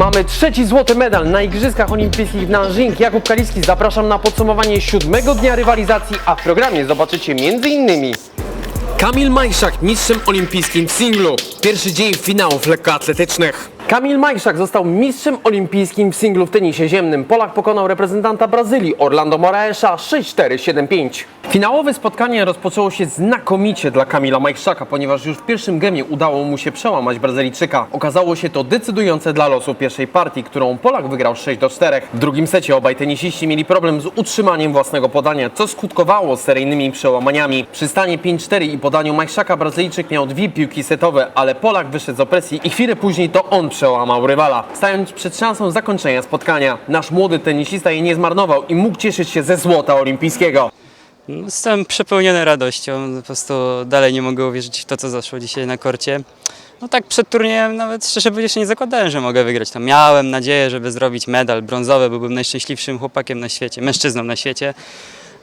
Mamy trzeci złoty medal na Igrzyskach Olimpijskich w Nanjing. Jakub Kaliski, zapraszam na podsumowanie siódmego dnia rywalizacji, a w programie zobaczycie m.in. Kamil Majszak, mistrzem olimpijskim w singlu. Pierwszy dzień finałów lekkoatletycznych. Kamil Majszak został mistrzem olimpijskim w singlu w tenisie ziemnym. Polak pokonał reprezentanta Brazylii Orlando Moraesza 6-4-7-5. Finałowe spotkanie rozpoczęło się znakomicie dla Kamila Majszaka, ponieważ już w pierwszym gemie udało mu się przełamać Brazylijczyka. Okazało się to decydujące dla losu pierwszej partii, którą Polak wygrał 6 do 4. W drugim secie obaj tenisiści mieli problem z utrzymaniem własnego podania, co skutkowało seryjnymi przełamaniami. Przy stanie 5-4 i podaniu Majszaka Brazylijczyk miał dwie piłki setowe, ale Polak wyszedł z opresji i chwilę później to on przełamał rywala, stając przed szansą zakończenia spotkania. Nasz młody tenisista jej nie zmarnował i mógł cieszyć się ze złota olimpijskiego. Jestem przepełniony radością, po prostu dalej nie mogę uwierzyć w to, co zaszło dzisiaj na korcie. No tak przed turniejem nawet szczerze powiedziawszy nie zakładałem, że mogę wygrać. Tam miałem nadzieję, żeby zrobić medal brązowy, byłbym najszczęśliwszym chłopakiem na świecie, mężczyzną na świecie.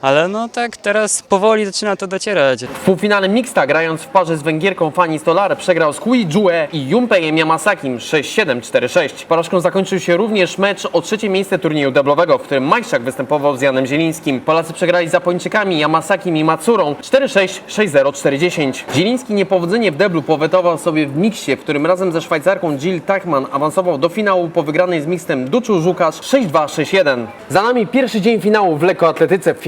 Ale no tak teraz powoli zaczyna to docierać. W półfinale mixta grając w parze z Węgierką Fanny Stolar przegrał z Hui Jue i Junpeiem Yamasakim 6-7-4-6. Porażką zakończył się również mecz o trzecie miejsce turnieju deblowego, w którym Majszak występował z Janem Zielińskim. Polacy przegrali z Japończykami Yamasakim i Matsurą 4-6, 6-0, 4-10. Zieliński niepowodzenie w deblu powetował sobie w miksie, w którym razem ze Szwajcarką Jill Tachman awansował do finału po wygranej z mixtem Duczu Żukasz 6-2, 6-1. Za nami pierwszy dzień finału w lekkoatletyce. W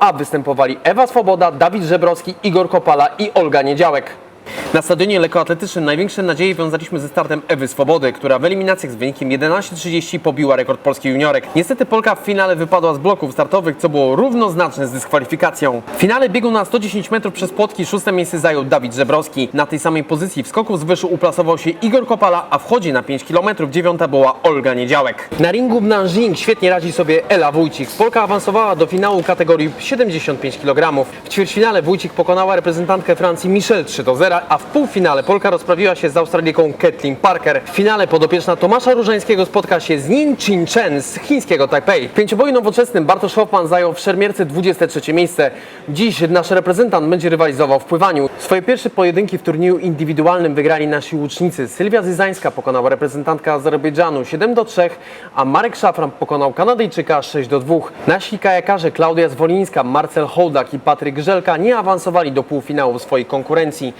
A występowali Ewa Swoboda, Dawid Żebrowski, Igor Kopala i Olga Niedziałek. Na stadionie lekkoatletycznym największe nadzieje wiązaliśmy ze startem Ewy Swobody, która w eliminacjach z wynikiem 11.30 pobiła rekord polski juniorek. Niestety Polka w finale wypadła z bloków startowych, co było równoznaczne z dyskwalifikacją. W finale biegu na 110 metrów przez płotki szóste miejsce zajął Dawid Żebrowski. Na tej samej pozycji w skoku z wyszu uplasował się Igor Kopala, a w chodzie na 5 km dziewiąta była Olga Niedziałek. Na ringu Nanjing świetnie radzi sobie Ela Wójcik. Polka awansowała do finału kategorii 75 kg. W ćwierćfinale Wójcik pokonała reprezentantkę Francji Michelle 3 do 0, a w półfinale Polka rozprawiła się z Australijką Kathleen Parker. W finale podopieczna Tomasza Różańskiego spotka się z Nin Chin Chen z chińskiego Taipei. W pięcioboju nowoczesnym Bartosz Hoffman zajął w szermierce 23 miejsce. Dziś nasz reprezentant będzie rywalizował w pływaniu. Swoje pierwsze pojedynki w turnieju indywidualnym wygrali nasi łucznicy. Sylwia Zyzańska pokonała reprezentantkę Azerbejdżanu 7 do 3, a Marek Szafran pokonał Kanadyjczyka 6 do 2. Nasi kajakarze Klaudia Zwolińska, Marcel Hołdak i Patryk Żelka nie awansowali do półfinału swojej konkurencji.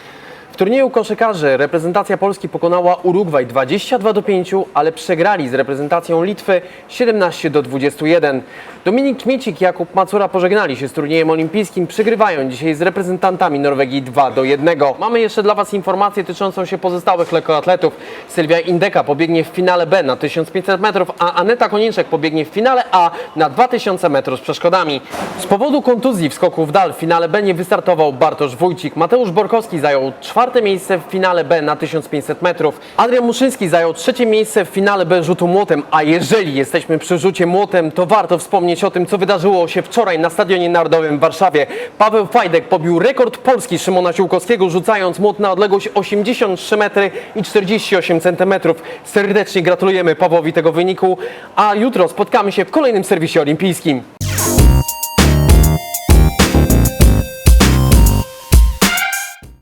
Turnieju koszykarzy reprezentacja Polski pokonała Urugwaj 22 do 5, ale przegrali z reprezentacją Litwy 17 do 21. Dominik Kmiecik i Jakub Macura pożegnali się z turniejem olimpijskim, przegrywają dzisiaj z reprezentantami Norwegii 2 do 1. Mamy jeszcze dla Was informację dotyczącą się pozostałych lekkoatletów. Sylwia Indeka pobiegnie w finale B na 1500 metrów, a Aneta Konieczek pobiegnie w finale A na 2000 metrów z przeszkodami. Z powodu kontuzji w skoku w dal w finale B nie wystartował Bartosz Wójcik. Mateusz Borkowski zajął czwarte miejsce w finale B na 1500 metrów. Adrian Muszyński zajął trzecie miejsce w finale B rzutu młotem, a jeżeli jesteśmy przy rzucie młotem, to warto wspomnieć o tym, co wydarzyło się wczoraj na Stadionie Narodowym w Warszawie. Paweł Fajdek pobił rekord Polski Szymona Siłkowskiego, rzucając młot na odległość 83 metry i 48 centymetrów. Serdecznie gratulujemy Pawłowi tego wyniku, a jutro spotkamy się w kolejnym serwisie olimpijskim.